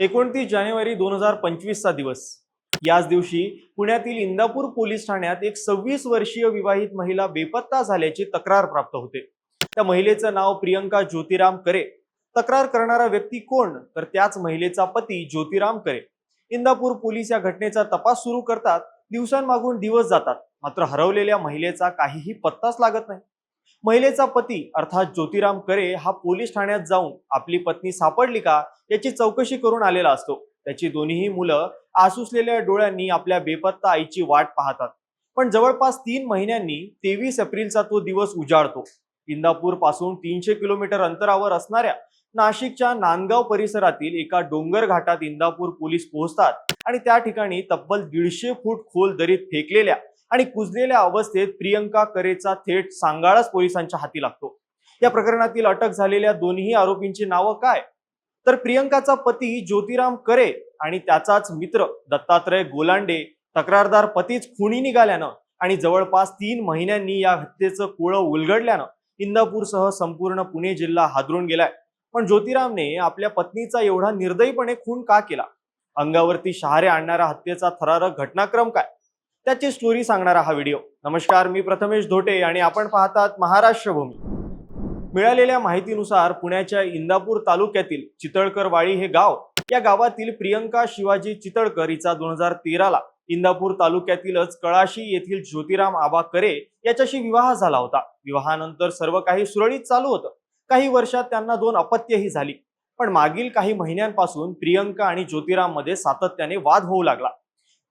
एकोणतीस जानेवारी दोन हजार पंचवीसचा दिवस. याच दिवशी पुण्यातील इंदापूर पोलीस ठाण्यात एक सव्वीस वर्षीय विवाहित महिला बेपत्ता झाल्याची तक्रार प्राप्त होते. त्या महिलेचं नाव प्रियंका ज्योतिराम करे. तक्रार करणारा व्यक्ती कोण? तर त्याच महिलेचा पती ज्योतिराम करे. इंदापूर पोलीस या घटनेचा तपास सुरू करतात. दिवसांमागून दिवस जातात. मात्र हरवलेल्या महिलेचा काहीही पत्ताच लागत नाही. महिलेचा पती अर्थात ज्योतिराम करे हा पोलीस ठाण्यात जाऊन आपली पत्नी सापडली का याची चौकशी करून आलेला असतो. त्याची दोन्हीही मुलं आसुसलेल्या डोळ्यांनी आपल्या बेपत्ता आईची वाट पाहतात. पण जवळपास तीन महिन्यांनी तेवीस एप्रिलचा तो दिवस उजाडतो. इंदापूरपासून तीनशे किलोमीटर अंतरावर असणाऱ्या नाशिकच्या नांदगाव परिसरातील एका डोंगर घाटात इंदापूर पोलीस पोहोचतात आणि त्या ठिकाणी तब्बल दीडशे फूट खोल दरीत फेकलेल्या आणि कुजलेल्या अवस्थेत प्रियंका करेचा थेट सांगाळाच पोलिसांच्या हाती लागतो. या प्रकरणातील अटक झालेल्या दोन्ही आरोपींची नावं काय? तर प्रियंकाचा पती ज्योतिराम करे आणि त्याचाच मित्र दत्तात्रय गोलांडे तक्रारदार पतीच खुनी निघाल्यानं आणि जवळपास तीन महिन्यांनी या हत्येचं कुळं उलगडल्यानं इंदापूरसह संपूर्ण पुणे जिल्हा हादरून गेलाय. पण ज्योतिरामने आपल्या पत्नीचा एवढा निर्दयीपणे खून का केला? अंगावरती शहारे आणणारा हत्येचा थरारक घटनाक्रम काय? त्याची स्टोरी सांगणारा हा व्हिडिओ नमस्कार मी प्रथमेश धोटे आणि आपण पाहतात महाराष्ट्र भूमी मिळालेल्या माहितीनुसार पुण्याच्या इंदापूर तालुक्यातील चितळकर वाळी हे गाव या गावातील प्रियंका शिवाजी चितळकर हिचा दोन हजार तेराला इंदापूर तालुक्यातीलच कळाशी येथील ज्योतिराम आबा करे याच्याशी विवाह झाला होता. विवाहानंतर सर्व काही सुरळीत चालू होतं. काही वर्षात त्यांना दोन अपत्यही झाली. पण मागील काही महिन्यांपासून प्रियंका आणि ज्योतिराममध्ये सातत्याने वाद होऊ लागला.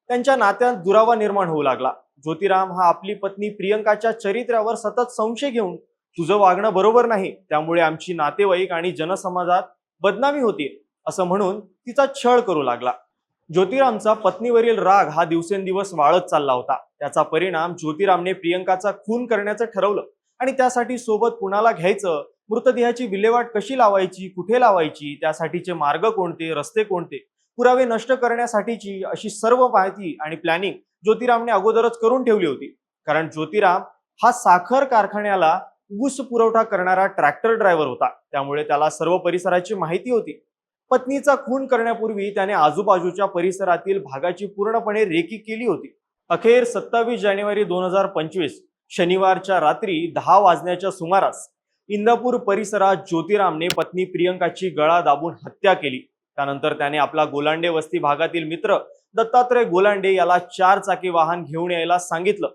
त्यांच्या नात्यात दुरावा निर्माण होऊ लागला. ज्योतिराम हा आपली पत्नी प्रियंकाच्या चरित्र्यावर सतत संशय घेऊन तुझं वागणं बरोबर नाही. त्यामुळे आमची नातेवाईक आणि जनसमाजात बदनामी होती. असं म्हणून तिचा छळ करू लागला. ज्योतिरामचा पत्नीवरील राग हा दिवसेंदिवस वाळत चालला होता. त्याचा परिणाम ज्योतिरामने प्रियंकाचा खून करण्याचं ठरवलं आणि त्यासाठी सोबत कुणाला घ्यायचं मृतदेहाची विल्हेवाट कशी लावायची कुठे लावायची त्यासाठीचे मार्ग कोणते रस्ते कोणते पुरावे नष्ट करण्यासाठीची अशी सर्व माहिती आणि प्लॅनिंग ज्योतिरामने अगोदरच करून ठेवली होती. कारण ज्योतिराम हा साखर कारखान्याला ऊस पुरवठा करणारा ट्रॅक्टर ड्रायव्हर होता. त्यामुळे त्याला सर्व परिसराची माहिती होती. पत्नीचा खून करण्यापूर्वी त्याने आजूबाजूच्या परिसरातील भागाची पूर्णपणे रेकी केली होती. अखेर सत्तावीस जानेवारी दोन हजार पंचवीस शनिवारच्या रात्री दहा वाजण्याच्या सुमारास इंदापूर परिसरात ज्योतिरामने पत्नी प्रियंकाची गळा दाबून हत्या केली. त्यानंतर त्याने आपला गोलांडे वस्ती भागातील मित्र दत्तात्रय गोलांडे याला चार चाकी वाहन घेऊन यायला सांगितलं.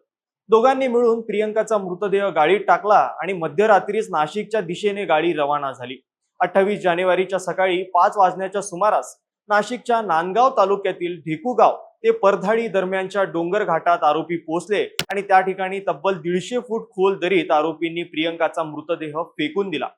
दोघांनी मिळून प्रियंकाचा मृतदेह गाडीत टाकला आणि मध्यरात्रीच नाशिकच्या दिशेने गाडी रवाना झाली. अठ्ठावीस जानेवारीच्या सकाळी पाच वाजण्याच्या सुमारास नाशिकच्या नांदगाव तालुक्यातील ढेकूगाव ते परधाडी दरम्यानच्या डोंगर घाटात आरोपी पोहोचले आणि त्या ठिकाणी तब्बल दीडशे फूट खोल दरीत आरोपींनी प्रियंकाचा मृतदेह फेकून दिला.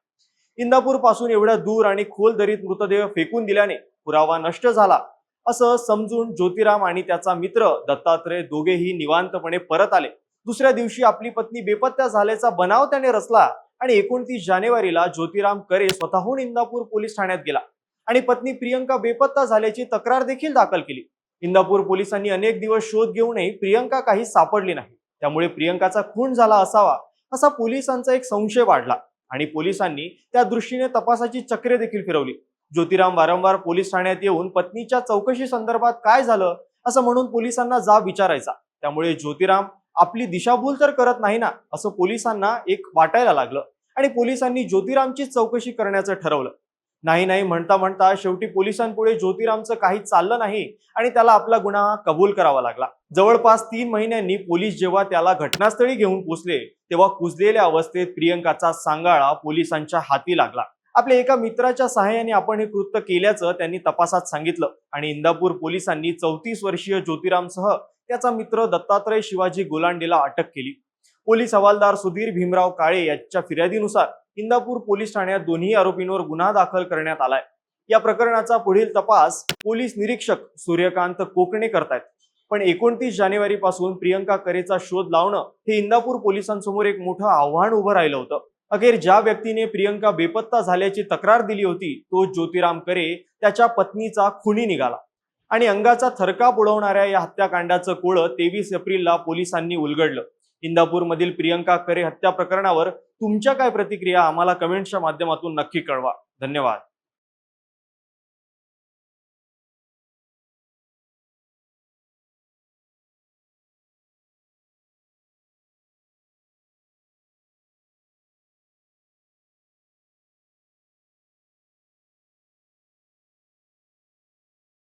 इंदापूरपासून एवढ्या दूर आणि खोल दरीत मृतदेह फेकून दिल्याने पुरावा नष्ट झाला. असं समजून ज्योतिराम आणि त्याचा मित्र दत्तात्रय दोघेही निवांतपणे परत आले. दुसऱ्या दिवशी आपली पत्नी बेपत्ता झाल्याचा बनाव त्याने रचला आणि एकोणतीस जानेवारीला ज्योतिराम करे स्वतःहून इंदापूर पोलीस ठाण्यात गेला आणि पत्नी प्रियंका बेपत्ता झाल्याची तक्रार देखील दाखल केली. इंदापूर पोलिसांनी अनेक दिवस शोध घेऊनही प्रियंका काही सापडली नाही. त्यामुळे प्रियंकाचा खून झाला असावा असा पोलिसांचा एक संशय वाढला. आणि पोलिसांनी त्या दृष्टीने तपासाची चक्रे देखील फिरवली. ज्योतिराम वारंवार पोलीस ठाण्यात येऊन पत्नीच्या चौकशी संदर्भात काय झालं असं म्हणून पोलिसांना जाब विचारायचा. त्यामुळे ज्योतिराम आपली दिशाभूल तर करत नाही ना असं पोलिसांना एक वाटायला लागलं आणि पोलिसांनी ज्योतिरामची चौकशी करण्याचं ठरवलं. नाही नाही म्हणता म्हणता शेवटी पोलिसांपुढे ज्योतिरामचं काही चाललं नाही आणि त्याला आपला गुन्हा कबूल करावा लागला. जवळपास तीन महिन्यांनी पोलीस जेव्हा त्याला घटनास्थळी घेऊन पोचले तेव्हा कुजलेल्या अवस्थेत प्रियंकाचा सांगाळा पोलिसांच्या हाती लागला. आपल्या एका मित्राच्या सहाय्याने आपण हे कृत्य केल्याचं त्यांनी तपासात सांगितलं आणि इंदापूर पोलिसांनी चौतीस वर्षीय ज्योतिरामसह त्याचा मित्र दत्तात्रय शिवाजी गोलांडेला अटक केली. पोलीस हवालदार सुधीर भीमराव काळे यांच्या फिर्यादीनुसार इंदापूर पोलीस ठाण्यात दोन्ही आरोपींवर गुन्हा दाखल करण्यात आलाय. या प्रकरणाचा पुढील तपास पोलीस निरीक्षक सूर्यकांत कोकणे करतायत. पण एकोणतीस जानेवारी पासून प्रियंका करेचा शोध लावणं हे इंदापूर पोलिसांसमोर एक मोठं आव्हान उभं राहिलं होतं. अखेर ज्या व्यक्तीने प्रियंका बेपत्ता झाल्याची तक्रार दिली होती तो ज्योतिराम करे त्याच्या पत्नीचा खुनी निघाला. आणि अंगाचा थरकाप उडवणाऱ्या या हत्याकांडाचं कोळं तेवीस एप्रिलला पोलिसांनी उलगडलं. इंदापूरमधील प्रियंका करे हत्या प्रकरणावर तुमच्या काय प्रतिक्रिया आम्हाला कमेंटच्या माध्यमातून नक्की कळवा. धन्यवाद.